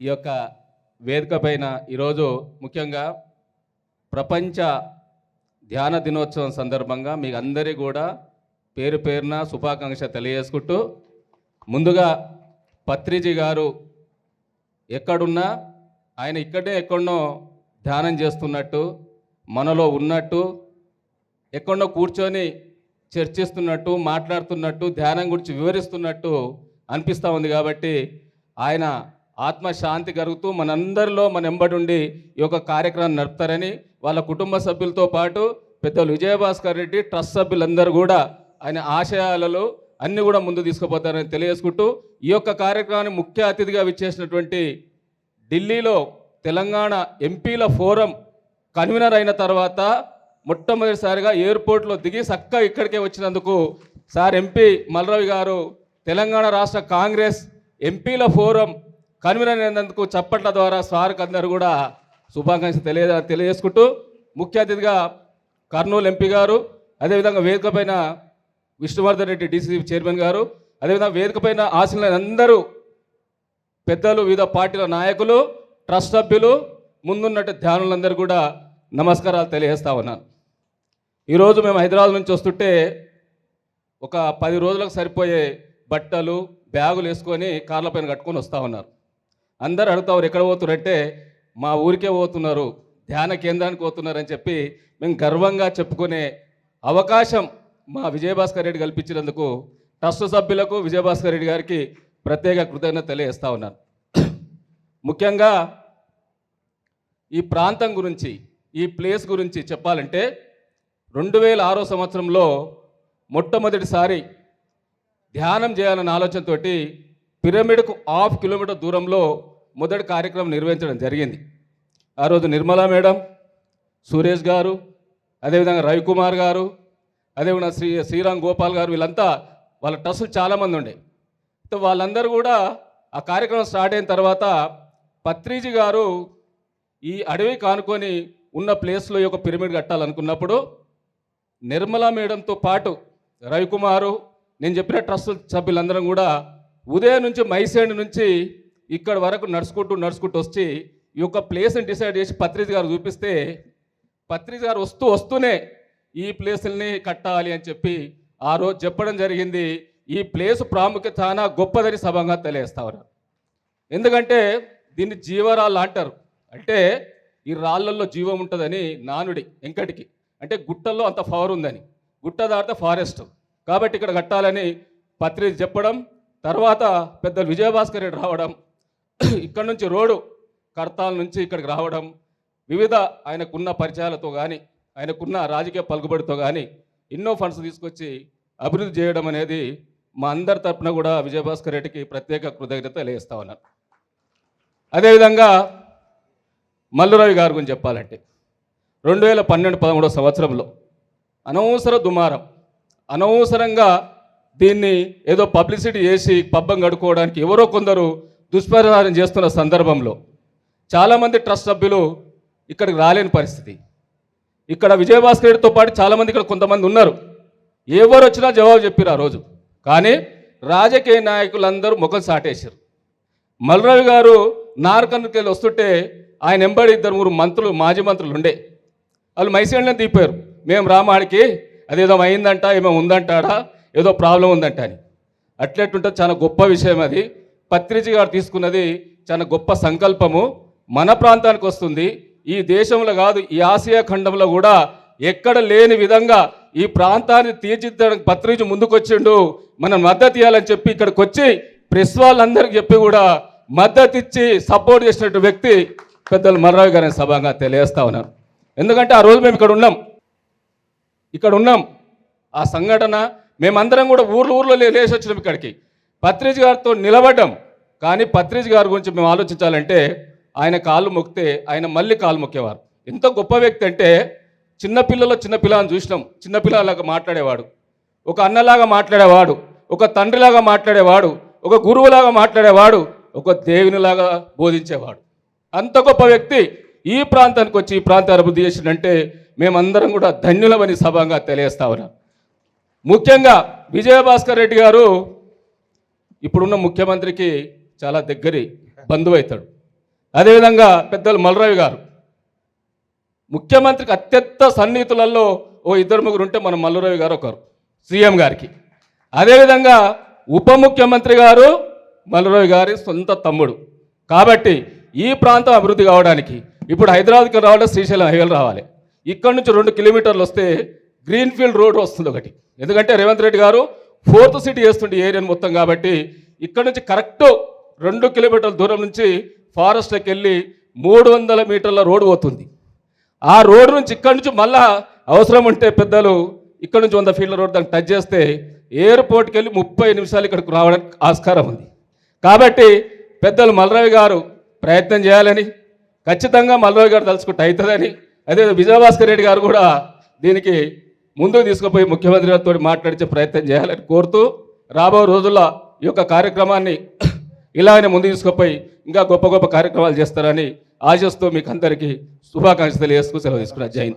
ఈ యొక్క వేదిక పైన ఈరోజు ముఖ్యంగా ప్రపంచ ధ్యాన దినోత్సవం సందర్భంగా మీకు అందరి కూడా పేరు పేరున శుభాకాంక్ష తెలియజేసుకుంటూ ముందుగా పత్రిజీ గారు ఎక్కడున్నా ఆయన ఇక్కడే ఎక్కడనో ధ్యానం చేస్తున్నట్టు మనలో ఉన్నట్టు ఎక్కడో కూర్చొని చర్చిస్తున్నట్టు మాట్లాడుతున్నట్టు ధ్యానం గురించి వివరిస్తున్నట్టు అనిపిస్తూ ఉంది కాబట్టి ఆయన ఆత్మశాంతి కలుగుతూ మనందరిలో మన ఎంబడుండి ఈ యొక్క కార్యక్రమం నడుపుతారని వాళ్ళ కుటుంబ సభ్యులతో పాటు పెద్దలు విజయభాస్కర్ రెడ్డి ట్రస్ట్ సభ్యులందరూ కూడా ఆయన ఆశయాలలో అన్నీ కూడా ముందు తీసుకుపోతారని తెలియజేసుకుంటూ ఈ యొక్క కార్యక్రమాన్ని ముఖ్య అతిథిగా విచ్చేసినటువంటి ఢిల్లీలో తెలంగాణ ఎంపీల ఫోరం కన్వీనర్ అయిన తర్వాత మొట్టమొదటిసారిగా ఎయిర్పోర్ట్లో దిగి చక్కగా ఇక్కడికే వచ్చినందుకు సార్ ఎంపీ మల్రవి గారు తెలంగాణ రాష్ట్ర కాంగ్రెస్ ఎంపీల ఫోరం కన్వీనర్ చప్పట్ల ద్వారా సార్కి అందరూ కూడా శుభాకాంక్షలు తెలియ తెలియజేసుకుంటూ ముఖ్య అతిథిగా కర్నూలు ఎంపీ గారు అదేవిధంగా వేదిక పైన విష్ణువర్ధన్ రెడ్డి డీసీసీ చైర్మన్ గారు అదేవిధంగా వేదిక పైన ఆశలైన అందరూ పెద్దలు వివిధ పార్టీల నాయకులు ట్రస్ట్ సభ్యులు ముందున్నట్టు ధ్యానులందరూ కూడా నమస్కారాలు తెలియజేస్తా ఉన్నాను ఈరోజు మేము హైదరాబాద్ నుంచి వస్తుంటే ఒక పది రోజులకు సరిపోయే బట్టలు బ్యాగులు వేసుకొని కార్ల పైన కట్టుకొని వస్తూ ఉన్నారు. అందరు అడుగుతారు ఎక్కడ పోతున్నారంటే మా ఊరికే పోతున్నారు ధ్యాన కేంద్రానికి పోతున్నారు అని చెప్పి మేము గర్వంగా చెప్పుకునే అవకాశం మా విజయభాస్కర్ రెడ్డి కల్పించినందుకు ట్రస్ట్ సభ్యులకు విజయభాస్కర్ రెడ్డి గారికి ప్రత్యేక కృతజ్ఞత తెలియజేస్తా ఉన్నాను. ముఖ్యంగా ఈ ప్రాంతం గురించి ఈ ప్లేస్ గురించి చెప్పాలంటే రెండు వేల ఆరో సంవత్సరంలో మొట్టమొదటిసారి ధ్యానం చేయాలన్న ఆలోచనతోటి పిరమిడ్కు హాఫ్ కిలోమీటర్ దూరంలో మొదటి కార్యక్రమం నిర్వహించడం జరిగింది. ఆ రోజు నిర్మలా మేడం సురేష్ గారు అదేవిధంగా రవికుమార్ గారు అదేవిధంగా శ్రీ శ్రీరామ్ గోపాల్ గారు వీళ్ళంతా వాళ్ళ టస్సు చాలామంది ఉండే. వాళ్ళందరూ కూడా ఆ కార్యక్రమం స్టార్ట్ అయిన తర్వాత పత్రిజీ గారు ఈ అడవి కానుకొని ఉన్న ప్లేస్లో ఒక యొక్క పిరమిడ్ కట్టాలనుకున్నప్పుడు నిర్మలా మేడంతో పాటు రవికుమారు నేను చెప్పిన ట్రస్ట్ సభ్యులందరం కూడా ఉదయం నుంచి మైసేండ్ నుంచి ఇక్కడ వరకు నడుచుకుంటూ నడుచుకుంటూ వచ్చి ఈ యొక్క ప్లేస్ని డిసైడ్ చేసి పత్రిక గారు చూపిస్తే పత్రిక గారు వస్తూ వస్తూనే ఈ ప్లేసుల్ని కట్టాలి అని చెప్పి ఆ రోజు చెప్పడం జరిగింది. ఈ ప్లేస్ ప్రాముఖ్యత చాలా గొప్పదని సభంగా తెలియజేస్తా ఎందుకంటే దీన్ని జీవరాళ్ళు అంటారు. అంటే ఈ రాళ్ళల్లో జీవం ఉంటుందని నానుడి ఎంకటికి అంటే గుట్టల్లో అంత పవర్ ఉందని. గుట్ట దాటితే ఫారెస్ట్ కాబట్టి ఇక్కడ కట్టాలని పత్రిక చెప్పడం తర్వాత పెద్దలు విజయభాస్కర్ రెడ్డి రావడం ఇక్కడ నుంచి రోడ్డు కర్తాల నుంచి ఇక్కడికి రావడం వివిధ ఆయనకున్న పరిచయాలతో కానీ ఆయనకున్న రాజకీయ పలుకుబడితో కానీ ఎన్నో ఫండ్స్ తీసుకొచ్చి అభివృద్ధి చేయడం అనేది మా అందరి తరపున కూడా విజయభాస్కర్ రెడ్డికి ప్రత్యేక కృతజ్ఞత తెలియజేస్తా ఉన్నాను. అదేవిధంగా మల్లురావి గారి గురించి చెప్పాలంటే రెండు వేల పన్నెండు పదమూడో సంవత్సరంలో అనవసర దుమారం అనవసరంగా దీన్ని ఏదో పబ్లిసిటీ చేసి పబ్బం గడుకోవడానికి ఎవరో కొందరు దుష్ప్రచారం చేస్తున్న సందర్భంలో చాలామంది ట్రస్ట్ సభ్యులు ఇక్కడికి రాలేని పరిస్థితి. ఇక్కడ విజయభాస్కర్ రెడ్డితో పాటు చాలామంది ఇక్కడ కొంతమంది ఉన్నారు. ఎవరు వచ్చినా జవాబు చెప్పారు ఆ రోజు. కానీ రాజకీయ నాయకులందరూ ముఖం సాటేశారు మల్రవి గారు నారకన్నుకెళ్ళి వస్తుంటే ఆయన ఎంబడి ఇద్దరు మూడు మంత్రులు మాజీ మంత్రులు ఉండే. వాళ్ళు మైసేళ్ళని తీపారు మేము రామాడికి అదేదో అయిందంట ఏమో ఉందంటాడా ఏదో ప్రాబ్లం ఉందంట అని. అట్లెట్టుంటే చాలా గొప్ప విషయం అది. పత్రిజీ గారు తీసుకున్నది చాలా గొప్ప సంకల్పము. మన ప్రాంతానికి వస్తుంది. ఈ దేశంలో కాదు ఈ ఆసియా ఖండంలో కూడా ఎక్కడ లేని విధంగా ఈ ప్రాంతాన్ని తీర్చిదిద్దడానికి పత్రిజీ ముందుకొచ్చిండు. మనం మద్దతు ఇవ్వాలని చెప్పి ఇక్కడికి వచ్చి ప్రెస్ వాళ్ళందరికీ చెప్పి కూడా మద్దతు ఇచ్చి సపోర్ట్ చేసినట్టు వ్యక్తి పెద్దలు మర్రావి గారిని సభంగా తెలియజేస్తా ఉన్నారు ఎందుకంటే ఆ రోజు మేము ఇక్కడ ఉన్నాం. ఇక్కడ ఉన్నాం. ఆ సంఘటన మేమందరం కూడా ఊర్లు ఊర్లో లేచి వచ్చినాం ఇక్కడికి. పత్రిజ్ గారితో నిలబడ్డం. కానీ పత్రిజ్ గారి గురించి మేము ఆలోచించాలంటే ఆయన కాళ్ళు మొక్కితే ఆయన మళ్ళీ కాళ్ళు మొక్కేవారు. ఎంత గొప్ప వ్యక్తి అంటే చిన్నపిల్లలో చిన్నపిల్లని చూసినాం. చిన్నపిల్లలాగా మాట్లాడేవాడు. ఒక అన్నలాగా మాట్లాడేవాడు. ఒక తండ్రిలాగా మాట్లాడేవాడు. ఒక గురువులాగా మాట్లాడేవాడు. ఒక దేవునిలాగా బోధించేవాడు. అంత గొప్ప వ్యక్తి ఈ ప్రాంతానికి వచ్చి ఈ ప్రాంతం అభివృద్ధి చేసిందంటే మేమందరం కూడా ధన్యులమని సభంగా తెలియజేస్తా ఉన్నాం. ముఖ్యంగా విజయభాస్కర్ రెడ్డి గారు ఇప్పుడున్న ముఖ్యమంత్రికి చాలా దగ్గరి బంధువు అవుతాడు అదేవిధంగా పెద్దలు మలరావి గారు ముఖ్యమంత్రికి అత్యంత సన్నిహితులలో ఓ ఇద్దరు ముగ్గురు ఉంటే మన మల్లరావి గారు ఒకరు సీఎం గారికి. అదేవిధంగా ఉప ముఖ్యమంత్రి గారు మల్లరావి గారి సొంత తమ్ముడు. కాబట్టి ఈ ప్రాంతం అభివృద్ధి కావడానికి ఇప్పుడు హైదరాబాద్కి రావాలంటే శ్రీశైలం హైవేలు రావాలి. ఇక్కడ నుంచి రెండు కిలోమీటర్లు వస్తే గ్రీన్ఫీల్డ్ రోడ్ వస్తుంది ఒకటి. ఎందుకంటే రేవంత్ రెడ్డి గారు ఫోర్త్ సిటీ చేస్తుండే ఏరియా మొత్తం కాబట్టి ఇక్కడ నుంచి కరెక్ట్ రెండు కిలోమీటర్ల దూరం నుంచి ఫారెస్ట్లోకి వెళ్ళి మూడు వందల మీటర్ల రోడ్డు పోతుంది. ఆ రోడ్డు నుంచి ఇక్కడి నుంచి మళ్ళా అవసరం ఉంటే పెద్దలు ఇక్కడ నుంచి వంద ఫీట్ల రోడ్ దానికి టచ్ చేస్తే ఎయిర్పోర్ట్కి వెళ్ళి ముప్పై నిమిషాలు ఇక్కడికి రావడానికి ఆస్కారం ఉంది. కాబట్టి పెద్దలు మల్రావి గారు ప్రయత్నం చేయాలని ఖచ్చితంగా మల్రావి గారు తలుచుకుంటే అవుతుందని అదే విజయభాస్కర్ రెడ్డి గారు కూడా దీనికి ముందుకు తీసుకుపోయి ముఖ్యమంత్రి గారితో మాట్లాడించే ప్రయత్నం చేయాలని కోరుతూ రాబో రోజుల్లో ఈ యొక్క కార్యక్రమాన్ని ఇలాగనే ముందుకు తీసుకుపోయి ఇంకా గొప్ప గొప్ప కార్యక్రమాలు చేస్తారని ఆశిస్తూ మీకు అందరికీ శుభాకాంక్షలు తెలియజేస్తూ సెలవు తీసుకున్నారు జై